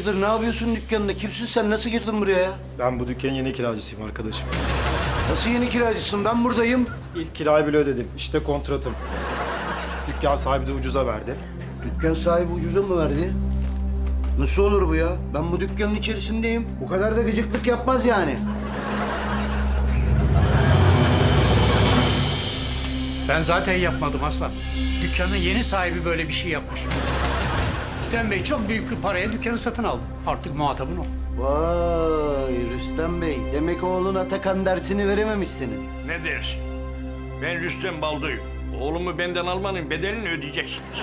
Hayırdır ne yapıyorsun dükkanında? Kimsin sen? Nasıl girdin buraya ya? Ben bu dükkanın yeni kiracısıyım arkadaşım. Nasıl yeni kiracısın? Ben buradayım. İlk kirayı bile ödedim. İşte kontratım. Dükkan sahibi de ucuza verdi. Dükkan sahibi ucuza mı verdi? Nasıl olur bu ya? Ben bu dükkanın içerisindeyim. Bu kadar da gıcıklık yapmaz yani. Ben zaten yapmadım aslan. Dükkanın yeni sahibi böyle bir şey yapmış. Rüstem Bey çok büyük bir paraya dükkanı satın aldı. Artık muhatabın o. Vay Rüstem Bey. Demek oğlun Atakan dersini verememiş senin. Ne dersin? Ben Rüstem Baldo'yum. Oğlumu benden almanın bedelini ödeyeceksiniz.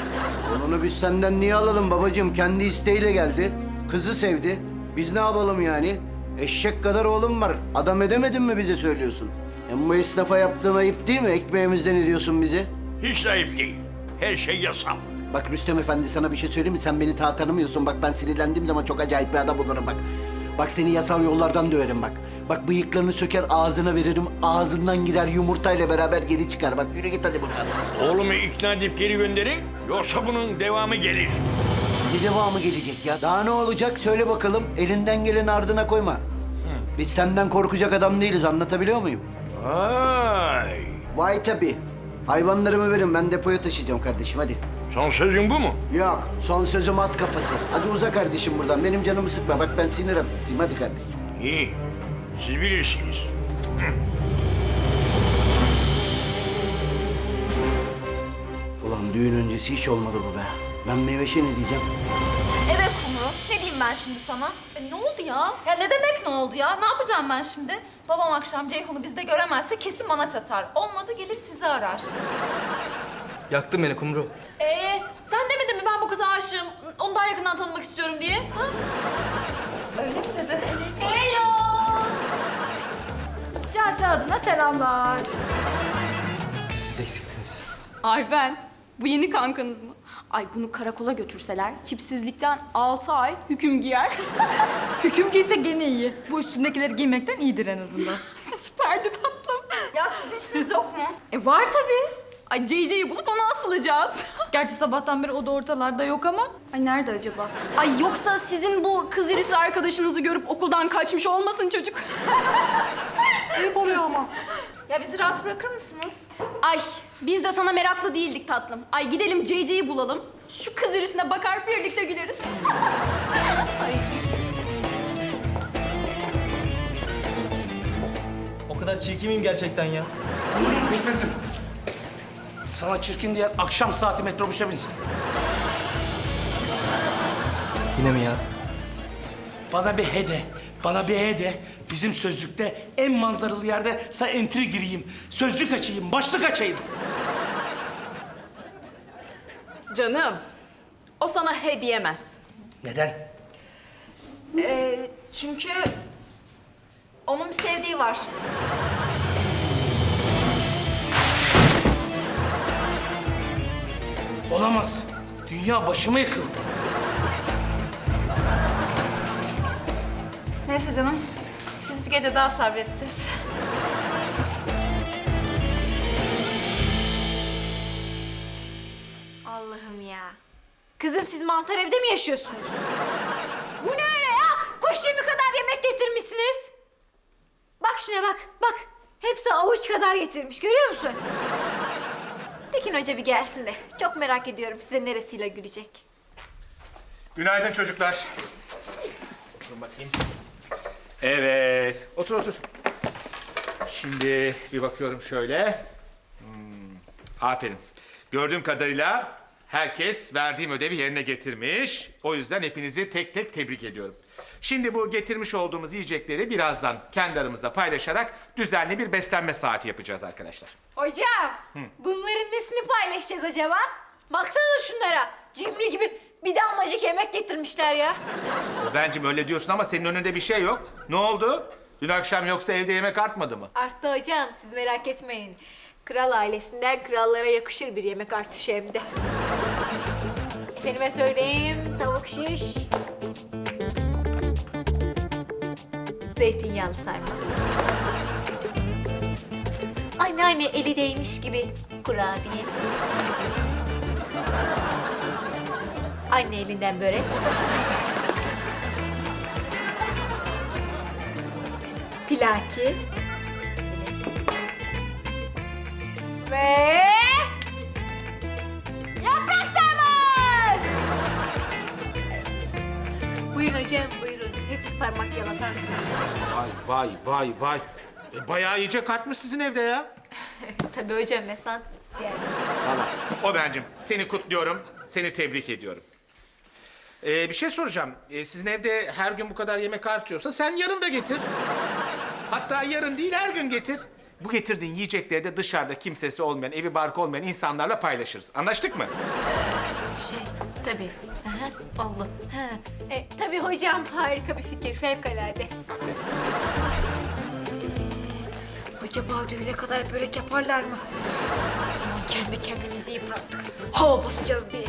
Onu biz senden niye alalım babacığım? Kendi isteğiyle geldi. Kızı sevdi. Biz ne yapalım yani? Eşek kadar oğlum var. Adam edemedin mi bize söylüyorsun? Hem bu esnafa yaptığın ayıp değil mi? Ekmeğimizden ediyorsun bizi. Hiç de ayıp değil. Her şey yasal. Bak Rüstem Efendi sana bir şey söyleyeyim mi? Sen beni daha tanımıyorsun. Bak ben sinirlendiğim zaman çok acayip bir adam olurum bak. Bak seni yasal yollardan döverim bak. Bak bıyıklarını söker ağzına veririm. Ağzından gider yumurtayla beraber geri çıkar. Bak yürü git hadi bakalım. Oğlumu ikna edip geri gönderin. Yoksa bunun devamı gelir. Ne devamı gelecek ya? Daha ne olacak? Söyle bakalım. Elinden geleni ardına koyma. Biz senden korkacak adam değiliz. Anlatabiliyor muyum? Vay. Vay tabii. Hayvanlarımı verin. Ben depoya taşıyacağım kardeşim. Hadi. Son sözün bu mu? Yok. Son sözüm at kafası. Hadi uza kardeşim buradan. Benim canımı sıkma. Bak ben sinir hastasıyım. Hadi kardeşim. İyi. Siz bilirsiniz. Ulan düğün öncesi hiç olmadı bu be. Ben Meyveşe ne diyeceğim? Evet Kumru. Ne diyeyim ben şimdi sana? E, ne oldu ya? Ya ne demek ne oldu ya? Ne yapacağım ben şimdi? Babam akşam Ceyhun'u bizde göremezse kesin bana çatar. Olmadı gelir sizi arar. Yaktın beni Kumru. Ee, sen demedin mi ben bu kıza aşığım, onu daha yakından tanımak istiyorum diye? Ha? Öyle mi dedi? Evet. Hello! Cadde adına selamlar. Siz eksiktiniz. Ay ben. Bu yeni kankanız mı? Ay bunu karakola götürseler tipsizlikten altı ay hüküm giyer. hüküm giyse gene iyi. Bu üstündekileri giymekten iyidir en azından. Süperdi tatlım. Ya sizin işiniz yok mu? E var tabii. Ay CC'yi bulup ona asılacağız. Gerçi sabahtan beri o da ortalarda yok ama. Ay nerede acaba? Ay yoksa sizin bu kız irisi arkadaşınızı görüp okuldan kaçmış olmasın çocuk? Ayıp oluyor ama. Ya bizi rahat bırakır mısınız? Ay biz de sana meraklı değildik tatlım. Ay gidelim CC'yi bulalım. Şu kız irisine bakar birlikte güleriz. Ay. O kadar çirkin miyim gerçekten ya? Bitmesin. Sana çirkin diye akşam saati metrobüse binsin. Yine mi ya? Bana bir hede, bana bir hede. Bizim sözlükte en manzaralı yerde sen entry gireyim. Sözlük açayım, başlık açayım. Canım, o sana he diyemez. Neden? Ee, çünkü onun bir sevdiği var. Olamaz. Dünya başıma yıkıldı. Neyse canım, biz bir gece daha sabredeceğiz. Allah'ım ya. Kızım siz mantar evde mi yaşıyorsunuz? Bu ne öyle ya? Kuş yemi kadar yemek getirmişsiniz. Bak şuna bak, bak. Hepsi avuç kadar getirmiş, görüyor musun? Tekin Hoca bir gelsin de. Çok merak ediyorum size neresiyle gülecek. Günaydın çocuklar. Dur bakayım. Evet. Otur otur. Şimdi bir bakıyorum şöyle. Hmm, aferin. Gördüğüm kadarıyla herkes verdiğim ödevi yerine getirmiş. O yüzden hepinizi tek tek tebrik ediyorum. Şimdi bu getirmiş olduğumuz yiyecekleri birazdan kendi aramızda paylaşarak düzenli bir beslenme saati yapacağız arkadaşlar. Hocam, bunların nesini paylaşacağız acaba? Baksana şunlara. Cimri gibi bir damlacık yemek getirmişler ya. Bence öyle diyorsun ama senin önünde bir şey yok. Ne oldu? Dün akşam yoksa evde yemek artmadı mı? Arttı hocam, siz merak etmeyin. Kral ailesinden krallara yakışır bir yemek artışı hem de. Efendime söyleyeyim tavuk şiş. Zeytinyağlı sarma. Anneanne eli değmiş gibi kurabiye. Anne elinden börek. Pilaki. Ve... Yaprak sarma! Buyurun hocam, buyurun. Hepsi parmak yalatan. Vay vay vay vay. E, bayağı yiyecek artmış sizin evde ya. Tabii hocam, mesant yani. Valla. O bencim. Seni kutluyorum. Seni tebrik ediyorum. Ee, bir şey soracağım. Ee, sizin evde her gün bu kadar yemek artıyorsa sen yarın da getir. Hatta yarın değil her gün getir. Bu getirdiğin yiyecekleri de dışarıda kimsesi olmayan, evi barkı olmayan insanlarla paylaşırız. Anlaştık mı? Şey, tabii. Aha, oldu. Ha. E, tabii hocam, harika bir fikir, fevkalade. Ee, acaba düğüne kadar börek yaparlar mı? Kendi kendimizi iyi bıraktık. Hava basacağız diye.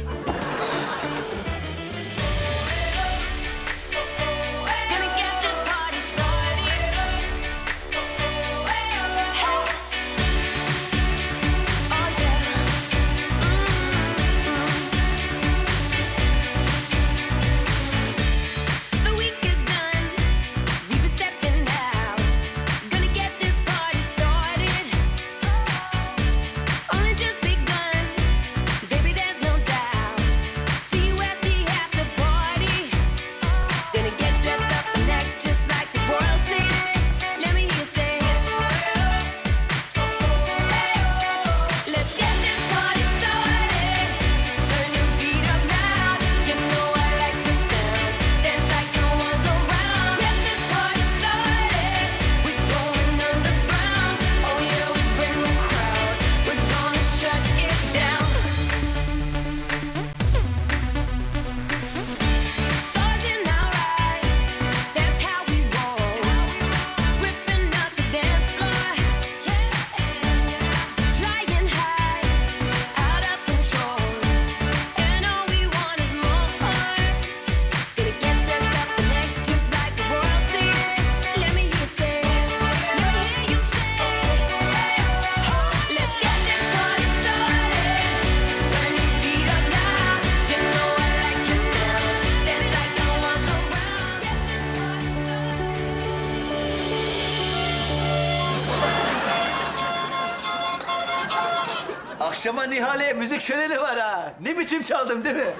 Akşama Nihale müzik şöleni var ha. Ne biçim çaldım değil mi?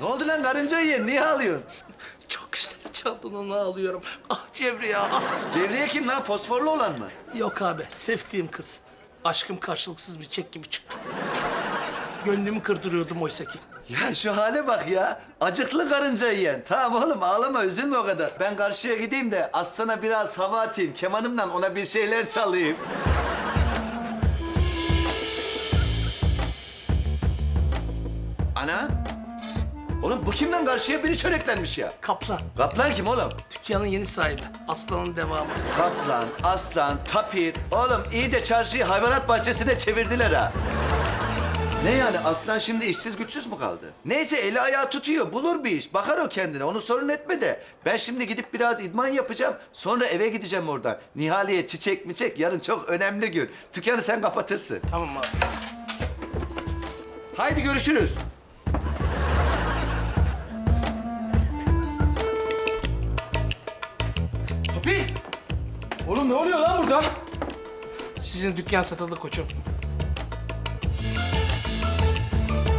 ne oldu lan karınca yiyen? Niye ağlıyorsun? Çok güzel çaldın onu ağlıyorum. Ah Cevri ya. Ah. Cevriye kim lan? Fosforlu olan mı? Yok abi sevdiğim kız. Aşkım karşılıksız bir çek gibi çıktı. Gönlümü kırdırıyordum oysa ki. Ya şu hale bak ya. Acıklı karınca yiyen. Tamam oğlum ağlama üzülme o kadar. Ben karşıya gideyim de Aslan'a biraz hava atayım. Kemanımla ona bir şeyler çalayım. Oğlum bu kimden karşıya biri çöreklenmiş ya? Kaplan. Kaplan kim oğlum? Dükkanın yeni sahibi. Aslanın devamı. Kaplan, aslan, tapir. Oğlum iyice çarşıyı hayvanat bahçesine çevirdiler ha. Ne yani aslan şimdi işsiz güçsüz mü kaldı? Neyse eli ayağı tutuyor bulur bir iş. Bakar o kendine onu sorun etme de. Ben şimdi gidip biraz idman yapacağım. Sonra eve gideceğim oradan. Nihaliye çiçek miçek yarın çok önemli gün. Dükkanı sen kapatırsın. Tamam abi. Haydi görüşürüz. Ne oluyor lan burada? Sizin dükkan satıldı koçum.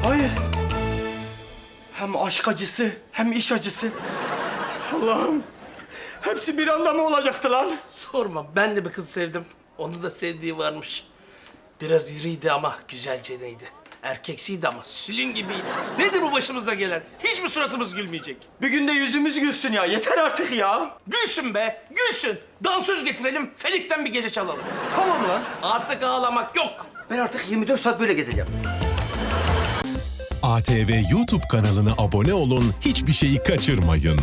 Hayır. Hem aşk acısı hem iş acısı. Allah'ım. Hepsi bir anda mı olacaktı lan? Sorma ben de bir kız sevdim. Onu da sevdiği varmış. Biraz iriydi ama güzelce neydi. Erkeksiydi ama sülün gibiydi. Nedir bu başımıza gelen? Hiç mi suratımız gülmeyecek? Bir günde yüzümüz gülsün ya. Yeter artık ya. Gülsün be, gülsün. Dansöz getirelim, Felik'ten bir gece çalalım. Tamam lan. Artık ağlamak yok. Ben artık 24 saat böyle gezeceğim. ATV YouTube kanalına abone olun, hiçbir şeyi kaçırmayın.